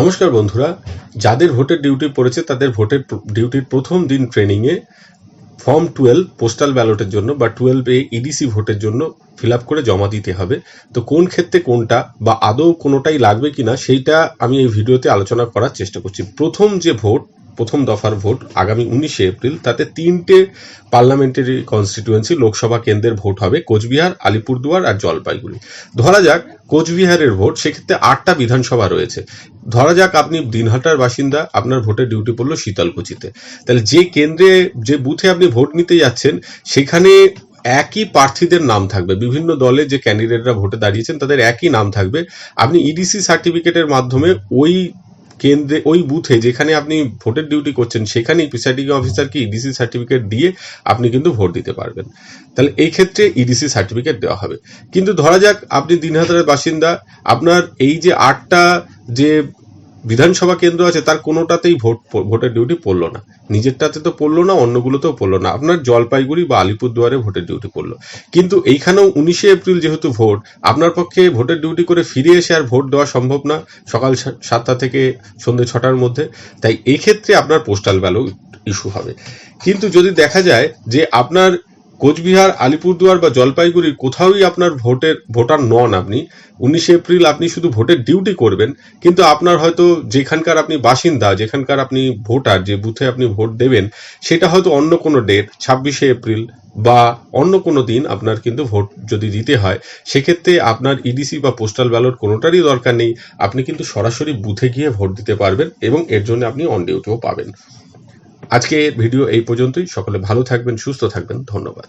নমস্কার বন্ধুরা। যাদের ভোটের ডিউটি পড়েছে, তাদের ভোটের ডিউটির প্রথম দিন ট্রেনিংয়ে ফর্ম টুয়েলভ পোস্টাল ব্যালটের জন্য বা টুয়েলভ এ ইডিসি ভোটের জন্য ফিল আপ করে জমা দিতে হবে। তো কোন ক্ষেত্রে কোনটা বা আদৌ কোনোটাই লাগবে কিনা, সেইটা আমি এই ভিডিওতে আলোচনা করার চেষ্টা করছি। প্রথম যে ভোট প্রথম দফার ভোট আগামী উনিশে এপ্রিল, তাতে তিনটে পার্লামেন্টারি কনস্টিটিউয়েন্সি লোকসভা কেন্দ্রের ভোট হবে, কোচবিহার, আলিপুরদুয়ার আর জলপাইগুড়ি। ধরা যাক কোচবিহারের ভোট, সেক্ষেত্রে আটটা বিধানসভা রয়েছে। ধরা যাক আপনি দিনহাটার বাসিন্দা, আপনার ভোটের ডিউটি পড়ল শীতলকুচিতে। তাহলে যে কেন্দ্রে, যে বুথে আপনি ভোট নিতে যাচ্ছেন, সেখানে একই প্রার্থীদের নাম থাকবে। বিভিন্ন দলে যে ক্যান্ডিডেটরা ভোটে দাঁড়িয়েছেন, তাদের একই নাম থাকবে। আপনি ইডিসি সার্টিফিকেটের মাধ্যমে ওই কেন্দ্রে ওই বুথে যেখানে আপনি ভোটের ডিউটি করছেন, সেখানেই প্রিসাইডিং অফিসারকে ইডিসি সার্টিফিকেট দিয়ে আপনি কিন্তু ভোট দিতে পারবেন। তাহলে এই ক্ষেত্রে ইডিসি সার্টিফিকেট দেওয়া হবে। কিন্তু ধরা যাক, আপনি দিনহাতের বাসিন্দা, আপনার এই যে আটটা যে বিধানসভা কেন্দ্র আছে, তার কোনোটাতেই ভোট ভোটের ডিউটি পড়ল না। নিজেরটাতে তো পড়ল না, অন্যগুলোতেও পড়ল না। আপনার জলপাইগুড়ি বা আলিপুরদুয়ারে ভোটের ডিউটি পড়ল। কিন্তু এইখানেও উনিশে এপ্রিল যেহেতু ভোট, আপনার পক্ষে ভোটের ডিউটি করে ফিরে এসে আর ভোট দেওয়া সম্ভব না, সকাল সাতটা থেকে সন্ধ্যে ছটার মধ্যে। তাই এই ক্ষেত্রে আপনার পোস্টাল ব্যালট ইস্যু হবে। কিন্তু যদি দেখা যায় যে আপনার কোচবিহার, আলিপুরদুয়ার বা জলপাইগুড়ির কোথাওই আপনার ভোটের, ভোটার নন আপনি। উনিশে এপ্রিল আপনি শুধু ভোটের ডিউটি করবেন, কিন্তু আপনার হয়তো যেখানকার আপনি বাসিন্দা, যেখানকার আপনি ভোটার, যে বুথে আপনি ভোট দেবেন, সেটা হয়তো অন্য কোনো ডেট, ছাব্বিশে এপ্রিল বা অন্য কোনো দিন আপনার কিন্তু ভোট যদি দিতে হয়, সেক্ষেত্রে আপনার ইডিসি বা পোস্টাল ব্যালট কোনোটারই দরকার নেই। আপনি কিন্তু সরাসরি বুথে গিয়ে ভোট দিতে পারবেন এবং এর জন্য আপনি অন ডিউটিও পাবেন। আজকে ভিডিও এই পর্যন্তই। সকলে ভালো থাকবেন সুস্থ থাকবেন। ধন্যবাদ।